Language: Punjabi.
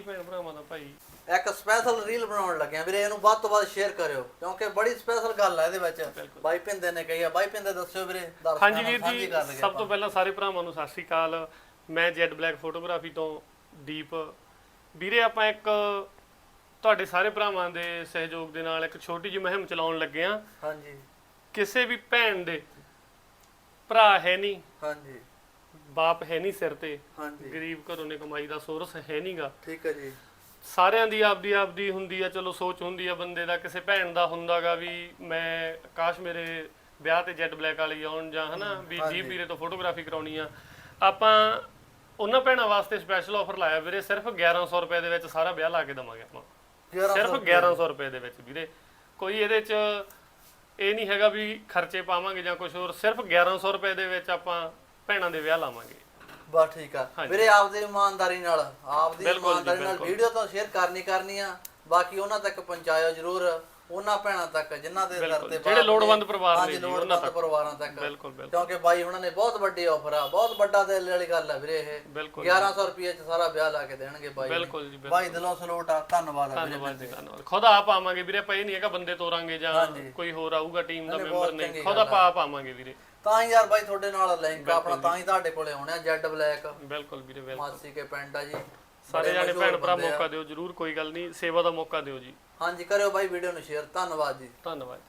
ਭੈਣ ਭਰਾਵਾਂ ਦਾ ਭਾਈ। ਇੱਕ ਸਪੈਸ਼ਲ ਰੀਲ ਬਣਾਉਣ ਲੱਗਿਆ। ਵੀਰੇ ਇਹਨੂੰ ਵੱਧ ਤੋਂ ਵੱਧ ਸ਼ੇਅਰ ਕਰਿਓ ਕਿਉਂਕਿ ਬੜੀ ਸਪੈਸ਼ਲ ਗੱਲ ਹੈ ਇਹਦੇ ਵਿੱਚ। ਬਾਈ ਪਿੰਦੇ ਨੇ ਕਹੀ ਆ। ਬਾਈ ਪਿੰਦੇ ਦੱਸਿਓ ਵੀਰੇ ਦਰਸ਼ਕਾਂ ਹਾਂਜੀ ਵੀਰ ਜੀ ਸਭ ਤੋਂ ਪਹਿਲਾਂ ਸਾਰੇ ਭਰਾਵਾਂ ਨੂੰ ਸਤਿ ਸ੍ਰੀ ਅਕਾਲ। ਮੈਂ ਜੈਡ ਬਲੈਕ ਫੋਟੋਗ੍ਰਾਫੀ ਤੋਂ ਦੀਪ। ਵੀਰੇ ਆਪਾਂ ਇੱਕ ਤੁਹਾਡੇ ਸਾਰੇ ਭਰਾਵਾਂ ਦੇ ਸਹਿਯੋਗ ਦੇ ਨਾਲ ਇੱਕ ਛੋਟੀ ਜਿਹੀ ਮੁਹਿੰਮ ਚਲਾਉਣ ਲੱਗੇ ਆ ਹਾਂਜੀ। ਕਿਸੇ ਵੀ ਭੈਣ ਦੇ ਭਰਾ ਹੈ ਨਹੀਂ। ਹਾਂਜੀ। ਬਾਪ ਹੈ ਨਹੀਂ ਸਿਰ ਤੇ। ਹਾਂਜੀ। ਗਰੀਬ ਘਰੋਂ ਨੇ ਕਮਾਈ ਦਾ ਸੋਰਸ ਹੈ ਨਹੀਂਗਾ। ਠੀਕ ਹੈ ਜੀ। ਸਾਰਿਆਂ ਦੀ ਆਪਦੀ ਆਪਦੀ ਹੁੰਦੀ ਆ ਚਲੋ ਸੋਚ ਹੁੰਦੀ ਆ ਬੰਦੇ ਦਾ ਕਿਸੇ ਭੈਣ ਦਾ ਹੁੰਦਾਗਾ ਵੀ ਮੈਂ ਕਾਸ਼ ਮੇਰੇ ਵਿਆਹ ਤੇ ਜੈਡ ਬਲੈਕ ਵਾਲੀ ਆਉਣ ਜਾਂ ਹਨਾ ਵੀ ਦੀਪ ਵੀਰੇ ਤੋਂ ਫੋਟੋਗ੍ਰਾਫੀ ਕਰਾਉਣੀ ਆ। ਆਪਾਂ ਉਹਨਾਂ ਭੈਣਾਂ ਵਾਸਤੇ ਸਪੈਸ਼ਲ ਆਫਰ ਲਾਇਆ ਵੀਰੇ ਸਿਰਫ 1100 ਰੁਪਏ ਦੇ ਵਿੱਚ ਸਾਰਾ ਵਿਆਹ ਲਾ ਕੇ ਦਵਾਂਗੇ ਆਪਾਂ। 1100 ਸਿਰਫ 1100 ਰੁਪਏ ਦੇ ਵਿੱਚ ਵੀਰੇ। ਕੋਈ ਇਹਦੇ ਚ ਇਹ ਨਹੀਂ ਹੈਗਾ ਵੀ ਖਰਚੇ ਪਾਵਾਂਗੇ ਜਾਂ ਕੁਝ ਹੋਰ ਸਿਰਫ 1100 ਰੁਪਏ ਦੇ ਵਿੱਚ ਆਪਾਂ ਭੈਣਾਂ ਦੇ ਵਿਆਹ ਲਾਵਾਂਗੇ। ਬਸ ਠੀਕ ਆ। ਵੀਰੇ ਆਪਦੀ ਇਮਾਨਦਾਰੀ ਨਾਲ ਆਪਦੀ ਬਿਲਕੁਲ ਜੀ, ਇਮਾਨਦਾਰੀ ਨਾਲ ਵੀਡੀਓ ਤਾਂ ਸ਼ੇਅਰ ਕਰਨੀ ਕਰਨੀ ਆ। ਬਾਕੀ ਉਹਨਾਂ ਤੱਕ ਪਹੁੰਚਾਇਓ ਜਰੂਰ। ਉਹਨਾਂ ਭੈਣਾਂ ਤੱਕ ਜਿਨ੍ਹਾਂ ਦੇ ਦਰ ਤੇ ਜਿਹੜੇ ਲੋੜਵੰਦ ਪਰਿਵਾਰ ਨੇ ਹਾਂਜੀ ਜੀ, ਲੋੜਵੰਦ ਪਰਿਵਾਰਾਂ ਤੱਕ। ਬਿਲਕੁਲ ਬਿਲਕੁਲ। ਕਿਉਂਕਿ ਬਾਈ ਉਹਨਾਂ ਨੇ ਬਹੁਤ ਵੱਡੀ ਆਫਰ ਆ। ਬਹੁਤ ਵੱਡਾ ਦਿਲ ਵਾਲੀ ਗੱਲ ਆ ਵੀਰੇ ਇਹ। ਬਿਲਕੁਲ 1100 ਰੁਪਏ ਚ ਸਾਰਾ ਵਿਆਹ ਲਾ ਕੇ ਦੇਣਗੇ ਬਾਈ ਨੇ। ਬਿਲਕੁਲ ਜੀ ਬਿਲਕੁਲ। ਬਾਈ ਦਿਲੋਂ ਸਲੂਟ ਆ। ਧੰਨਵਾਦ ਆ ਵੀਰੇ ਧੰਨਵਾਦ ਜੀ ਧੰਨਵਾਦ। ਖੁਦ ਆਪ ਆਵਾਂਗੇ ਵੀਰੇ ਆਪਾਂ ਇਹ ਨਹੀਂ ਹੈਗਾ ਬੰਦੇ ਤੋਰਾਂਗੇ ਜਾਂ। ਕੋਈ ਹੋਰ ਆਊਗਾ ਟੀਮ ਦਾ ਮੈਂਬਰ ਨਹੀਂ ਖੁਦ ਆਪਾਂ ਆਪ ਆਵਾਂਗੇ ਵੀਰੇ। ਤਾਂ ਹੀ ਯਾਰ ਬਾਈ ਤੁਹਾਡੇ ਨਾਲ ਲਿੰਕ ਆਪਣਾ ਤਾਂ ਹੀ ਤੁਹਾਡੇ ਕੋਲੇ ਆਉਣਾ ਜੈਡ ਬਲੈਕ। ਬਿਲਕੁਲ ਵੀਰੇ ਬਿਲਕੁਲ। ਮਾਸੀ ਕੇ ਪਿੰਡ ਆ ਜੀ। ਸਾਰੇ ਜਾਣੇ ਭੈਣ ਭਰਾ। ਮੌਕਾ ਦਿਓ ਜਰੂਰ ਕੋਈ ਗੱਲ ਨਹੀਂ ਸੇਵਾ ਦਾ ਮੌਕਾ ਦਿਓ ਜੀ। ਹਾਂਜੀ ਕਰਿਓ ਬਾਈ ਵੀਡੀਓ ਨੂੰ ਸ਼ੇਅਰ ਧੰਨਵਾਦ ਜੀ। ਧੰਨਵਾਦ